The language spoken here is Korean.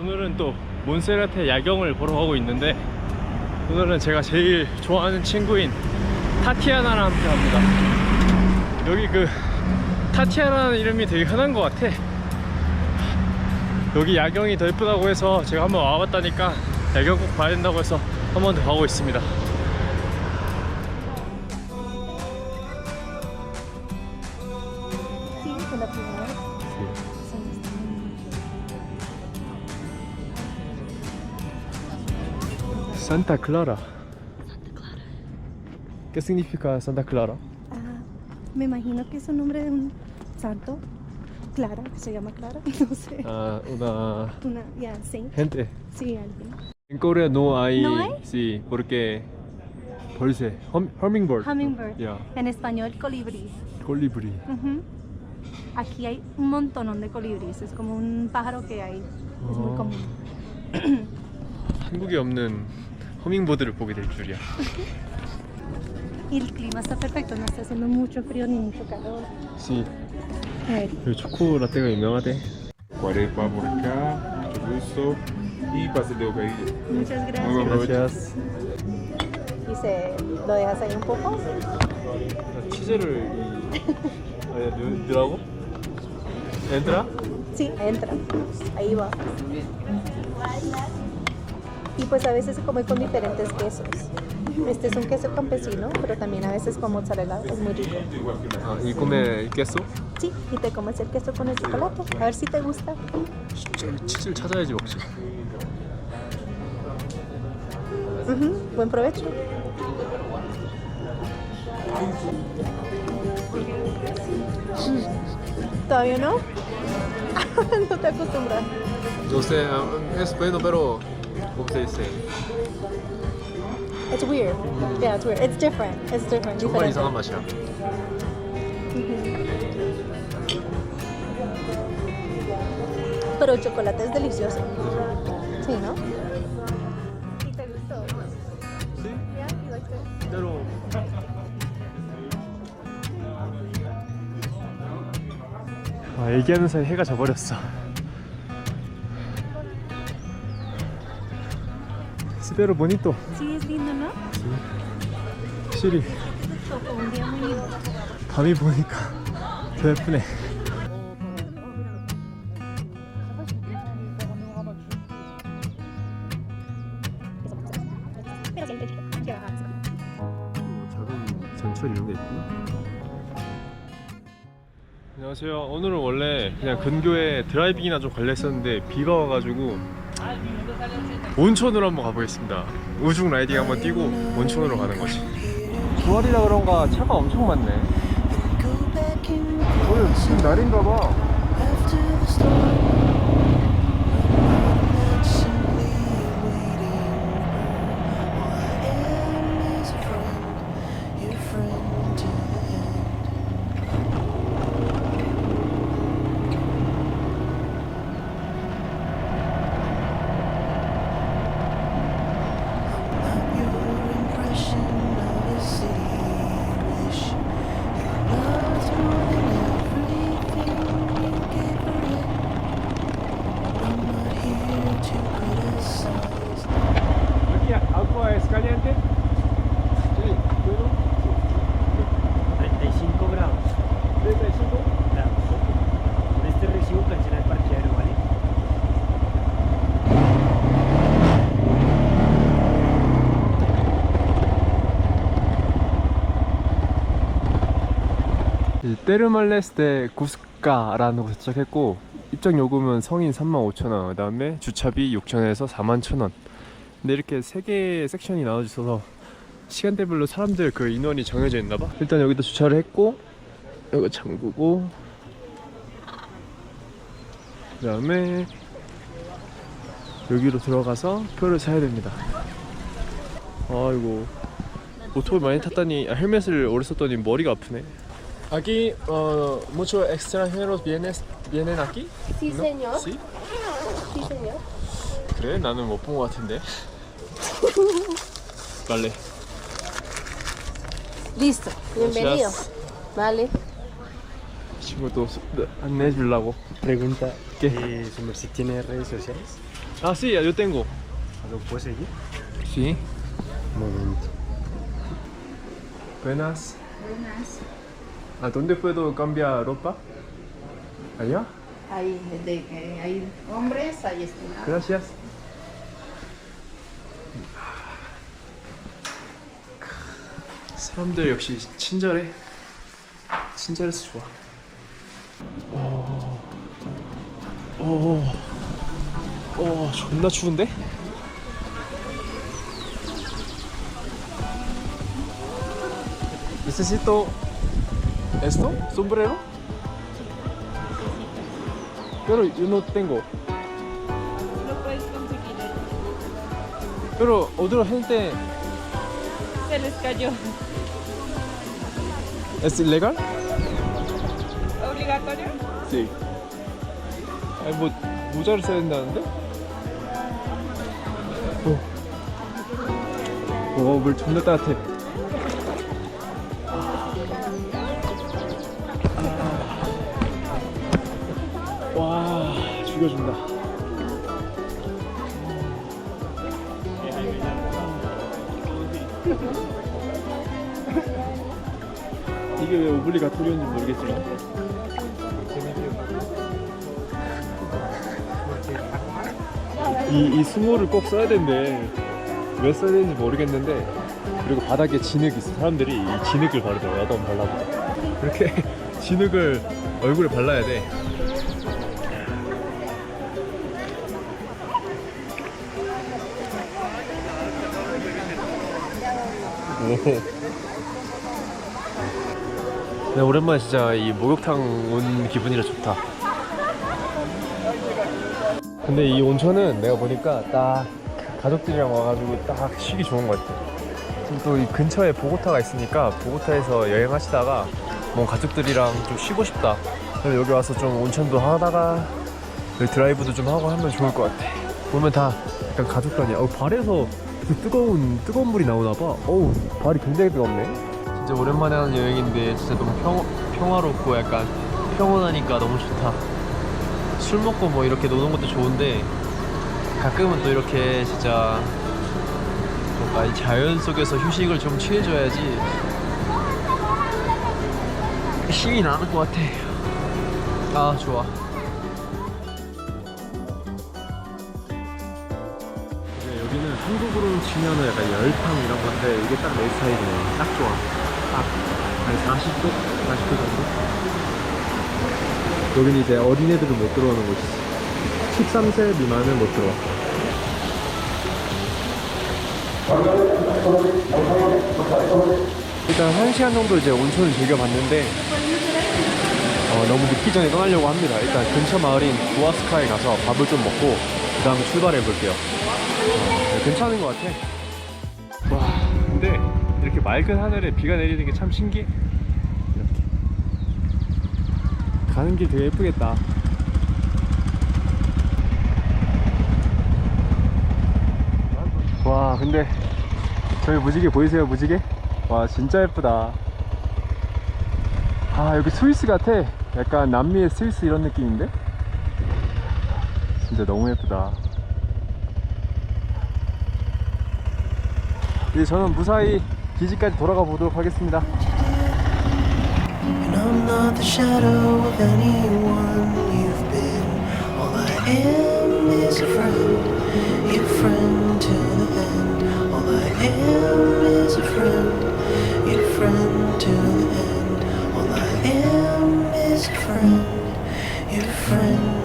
오늘은 또 몬세라테 야경을 보러 가고 있는데 오늘은 제가 제일 좋아하는 친구인 타티아나랑 함께 합니다. 여기 그 타티아나라는 이름이 되게 흔한 것 같아. 여기 야경이 더 예쁘다고 해서 제가 한번 와봤다니까 야경 꼭 봐야 된다고 해서 한 번 더 가고 있습니다. muy bien. Santa Clara. ¿Qué significa Santa Clara? Ah, me imagino que es un nombre de un santo, Clara, que se llama Clara, no sé. Ah, una Una, ya, sí, gente. sí, alguien. En Corea no hay. ¿No hay? Sí, porque 벌새, hum, hummingbird. Hummingbird. Ya, En español, colibrí. colibrí. Ujú. Aquí hay un montón de colibríes, es como un pájaro que hay, es muy Oh. común. 한국에 없는 허밍버드를 보게 될 줄이야. Y el clima está perfecto, no está haciendo mucho frío ni mucho calor. Sí. A ver, 여기 초코 라떼가 유명하대. Cuaresma por acá, mucho gusto. Y pastel de bocadillo. muchas Muy gracias. buen provecho. gracias. Y se lo dejas ahí un poco. 치즈를 이 아니 넣- 넣으라고? 엔트라? Sí, entra. Ahí va. y pues a veces se come con diferentes quesos. Este es un queso campesino, pero también a veces con mozzarella, es muy rico. ¿Y come el queso? Sí, y te comes el queso con el chocolate, a ver si te gusta. Uh -huh, buen provecho. ¿Todavía no? no te acostumbras. Yo sé, es bueno, pero ¿cómo se dice? It's weird. Yeah, it's weird. It's different. It's different. 정말. 이상한 맛이야. Pero el chocolate es delicioso. Sí, ¿no? ¿Y te gustó? Sí? Yeah, you liked it? 대로 아 얘기하는 사이 해가 져버렸어 스베로 보니또 Sí, es lindo, ¿no? muy lindo. 밤이 보니까 더 예쁘네 작은 전철 이런 게 있구나. 안녕하세요. 오늘은 원래 그냥 근교에 드라이빙이나 좀 관려 했었는데 비가 와가지고 온천으로 한번 가보겠습니다. 우중 라이딩 한번 뛰고 온천으로 가는 거지. 주말이라 그런가 차가 엄청 많네. 오늘 지금 날인가 봐. Aquí agua es caliente. Sí, ¿puedo? 35 grados. 35. grados. Con este recibo cancela el parqueadero, ¿vale? 테르말레스테 구스카라는 곳에 도착했고 입장 요금은 성인 35,000원, 그 다음에 주차비 6,000원에서 41,000원. 근데 이렇게 세 개의 섹션이 나눠져 있어서 시간대별로 사람들 그 인원이 정해져 있나 봐. 일단 여기다 주차를 했고 여기 잠그고 그다음에 여기로 들어가서 표를 사야 됩니다. 아이고 오토바이 많이 탔더니 아, 헬멧을 오래 썼더니 머리가 아프네. Aquí, uh, muchos extranjeros vienen, vienen aquí? Sí, señor. Sí? Sí, señor. 그래? 나는 못 본 것 같은데. Vale. Listo, bienvenido. Gracias. Vale. Anés Lago. Pregunta, ¿qué? Eh, tiene redes sociales? Ah, sí, yo tengo. ¿Lo puedes seguir? Sí. Un momento. Buenas. Buenas. ¿A dónde puedo cambiar ropa? ¿Allá? Ahí, de, eh, hay hombres, ahí está. Gracias. 사람들 역시 친절해. 친절해서 좋아. 오, 오, 오, 존나 추운데? Necesito esto, sombrero. Pero yo no tengo. Lo puedes conseguir. Pero otro gente Se les cayó. es ilegal? ¿Obligatorio? Sí. 아니 뭐 모자를 써야 된다는데? 오. 오, 물 존나 따뜻해. 아. 와, 죽여준다. 이게 왜 오블리가 토리온지 모르겠지만 이, 이 수모를 꼭 써야 된대. 왜 써야 되는지 모르겠는데 그리고 바닥에 진흙 있어. 사람들이 이 진흙을 바르더라고. 나도 한번 발라보자. 이렇게 진흙을 얼굴에 발라야 돼. 오. 네, 오랜만에 진짜 이 목욕탕 온 기분이라 좋다. 근데 이 온천은 내가 보니까 딱 가족들이랑 와가지고 딱 쉬기 좋은 것 같아. 또 이 근처에 보고타가 있으니까 보고타에서 여행하시다가 뭐 가족들이랑 좀 쉬고 싶다. 그래서 여기 와서 좀 온천도 하다가 여기 드라이브도 좀 하고 하면 좋을 것 같아. 보면 다 약간 가족 단위야. 어, 발에서 그 뜨거운 뜨거운 물이 나오나 봐. 어우 발이 굉장히 뜨겁네. 진짜 오랜만에 하는 여행인데 진짜 너무 평, 평화롭고 약간 평온하니까 너무 좋다. 술 먹고 뭐 이렇게 노는 것도 좋은데 가끔은 또 이렇게 진짜 뭔가 이 자연 속에서 휴식을 좀 취해줘야지 힘이 나는 것 같아. 아 좋아. 네, 여기는 한국으로 치면은 약간 열탕 이런 건데 이게 딱 내 스타일이네. 딱 좋아. 딱 한 40도? 40도 정도? 여기는 이제 어린애들은 못 들어오는 곳이지. 13세 미만은 못 들어와. 일단 1시간 정도 이제 온천을 즐겨봤는데 어, 너무 늦기 전에 떠나려고 합니다. 일단 근처 마을인 구아스카에 가서 밥을 좀 먹고 그 다음에 출발해 볼게요. 어, 네, 괜찮은 것 같아. 와, 근데 이렇게 맑은 하늘에 비가 내리는 게 참 신기해. 이렇게. 가는 길 되게 예쁘겠다. 와, 근데 저기 무지개 보이세요? 무지개? 와, 진짜 예쁘다. 아, 여기 스위스 같아. 약간 남미의 스위스 이런 느낌인데? 진짜 너무 예쁘다. 이제 저는 무사히 기지까지 돌아가 보도록 하겠습니다. Friend, your friend